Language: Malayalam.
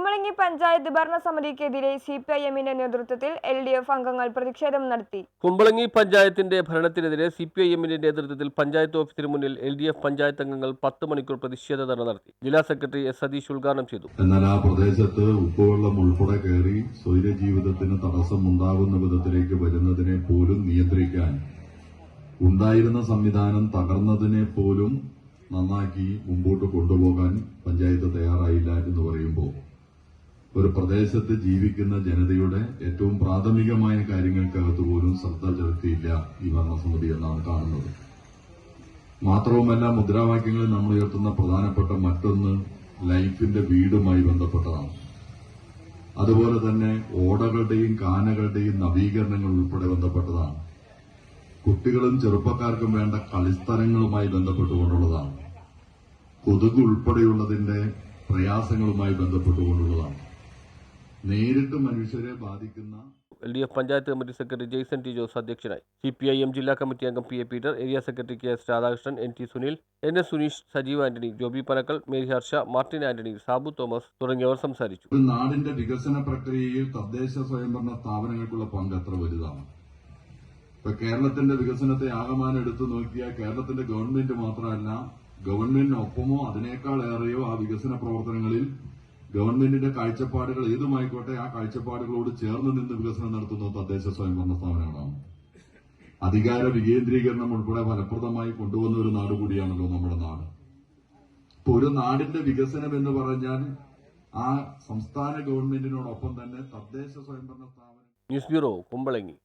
Kumalangi panchayat ഭരണസമിതിക്കെതിരെ C P I എമ്മിന്റെ നേതൃത്വത്തിൽ എൽ ഡി എഫ് അംഗങ്ങൾ പ്രതിഷേധം നടത്തി. കുമ്പളങ്ങി പഞ്ചായത്തിന്റെ ഭരണത്തിനെതിരെ സി പി ഐ എമ്മിന്റെ നേതൃത്വത്തിൽ പഞ്ചായത്ത് ഓഫീസിന് മുന്നിൽ എൽ ഡി എഫ് പഞ്ചായത്ത് അംഗങ്ങൾ പത്ത് മണിക്കൂർ പ്രതിഷേധ ധർണ നടത്തി. ജില്ലാ സെക്രട്ടറി എസ് സതീഷ് ഉദ്ഘാടനം ചെയ്തു. എന്നാൽ ആ പ്രദേശത്ത് ഉപ്പുവെള്ളം ഉൾപ്പെടെ കയറി സ്വൈര ജീവിതത്തിന് തടസ്സമുണ്ടാകുന്ന വിധത്തിലേക്ക് വരുന്നതിനെ പോലും നിയന്ത്രിക്കാൻ ഉണ്ടായിരുന്ന സംവിധാനം തകർന്നതിനെ പോലും നന്നാക്കി മുമ്പോട്ട് കൊണ്ടുപോകാൻ പഞ്ചായത്ത് തയ്യാറായില്ല എന്ന് പറയുമ്പോൾ ഒരു പ്രദേശത്ത് ജീവിക്കുന്ന ജനതയുടെ ഏറ്റവും പ്രാഥമികമായ കാര്യങ്ങൾക്കകത്ത് പോലും ശ്രദ്ധ ചെലുത്തിയില്ല ഈ ഭരണസമിതി എന്നാണ് കാണുന്നത്. മാത്രവുമല്ല മുദ്രാവാക്യങ്ങളിൽ നമ്മൾ ഉയർത്തുന്ന പ്രധാനപ്പെട്ട മറ്റൊന്ന് ലൈഫിന്റെ വീടുമായി ബന്ധപ്പെട്ടതാണ്. അതുപോലെ തന്നെ ഓടകളുടെയും കാനകളുടെയും നവീകരണങ്ങൾ ഉൾപ്പെടെ ബന്ധപ്പെട്ടതാണ്. കുട്ടികളും ചെറുപ്പക്കാർക്കും വേണ്ട കളിസ്ഥലങ്ങളുമായി ബന്ധപ്പെട്ടുകൊണ്ടുള്ളതാണ്. കൊതുക് ഉൾപ്പെടെയുള്ളതിന്റെ പ്രയാസങ്ങളുമായി ബന്ധപ്പെട്ടുകൊണ്ടുള്ളതാണ്. നേരിട്ട് മനുഷ്യരെ ബാധിക്കുന്ന L D F panchayat committee secretary Jaison T Jose അധ്യക്ഷനായി. സി പി ഐ എം ജില്ലാ കമ്മിറ്റി അംഗം P A Peter area secretary K S Radhakrishnan N T Sunil N S Suneesh Sajeev Antony Joby Panakkal Mary Harsha Martin Antony Sabu Thomas തുടങ്ങിയവർ സംസാരിച്ചു. ഒരു നാടിന്റെ വികസന പ്രക്രിയയിൽ തദ്ദേശ സ്വയംഭരണ സ്ഥാപനങ്ങൾക്കുള്ള പങ്ക് എത്ര വലുതാണ്? ഇപ്പൊ കേരളത്തിന്റെ വികസനത്തെ ആകമാനം എടുത്തു നോക്കിയാൽ കേരളത്തിന്റെ ഗവൺമെന്റ് മാത്രമല്ല ഗവൺമെന്റിനൊപ്പമോ അതിനേക്കാൾ ഏറെയോ ആ വികസന പ്രവർത്തനങ്ങളിൽ ഗവൺമെന്റിന്റെ കാഴ്ചപ്പാടുകൾ ഏതുമായിക്കോട്ടെ ആ കാഴ്ചപ്പാടുകളോട് ചേർന്ന് നിന്ന് വികസനം നടത്തുന്ന തദ്ദേശ സ്വയംഭരണ സ്ഥാപനങ്ങളാണ്. അധികാര വികേന്ദ്രീകരണം ഉൾപ്പെടെ ഫലപ്രദമായി കൊണ്ടുവന്ന ഒരു നാട് കൂടിയാണല്ലോ നമ്മുടെ നാട്. ഇപ്പൊ ഒരു നാടിന്റെ വികസനം എന്ന് പറഞ്ഞാൽ ആ സംസ്ഥാന ഗവൺമെന്റിനോടൊപ്പം തന്നെ തദ്ദേശ സ്വയംഭരണ സ്ഥാപനം ന്യൂസ് ബ്യൂറോ കുമ്പളങ്ങി.